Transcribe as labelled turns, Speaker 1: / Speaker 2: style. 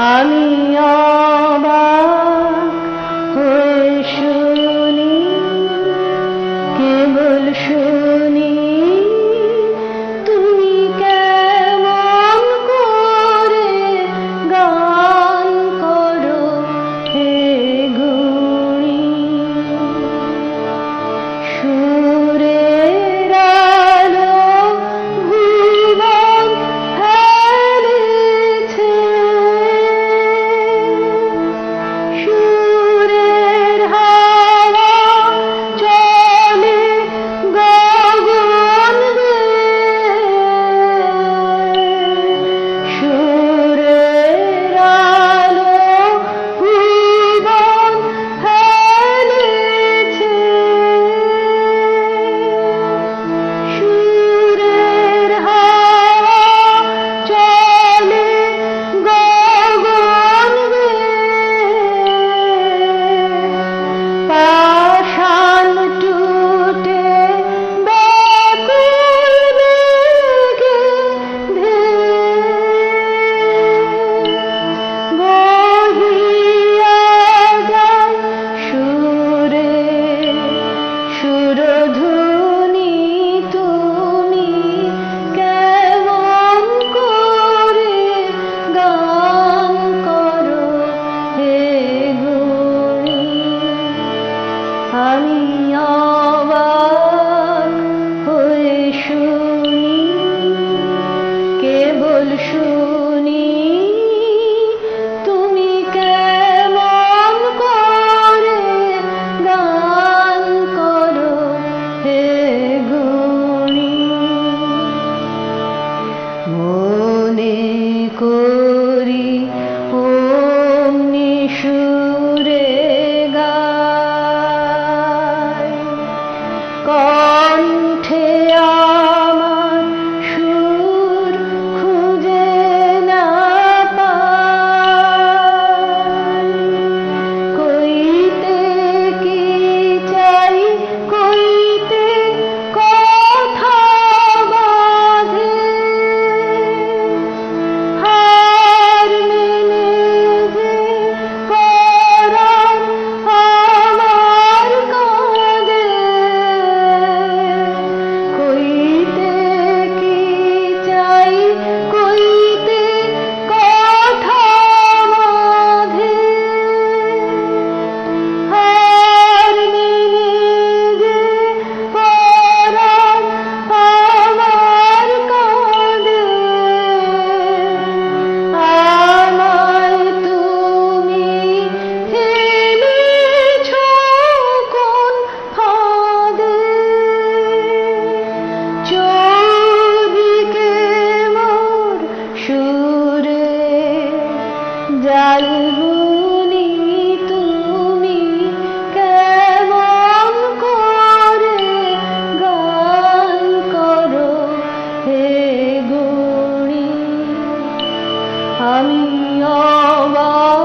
Speaker 1: حميم অবাক হয়ে শুনি কেবল শুনি তুমি কেমন করে গান করো হে গুণী? মনে কর জালগুলি তুমি করে করো হে আমি অবাক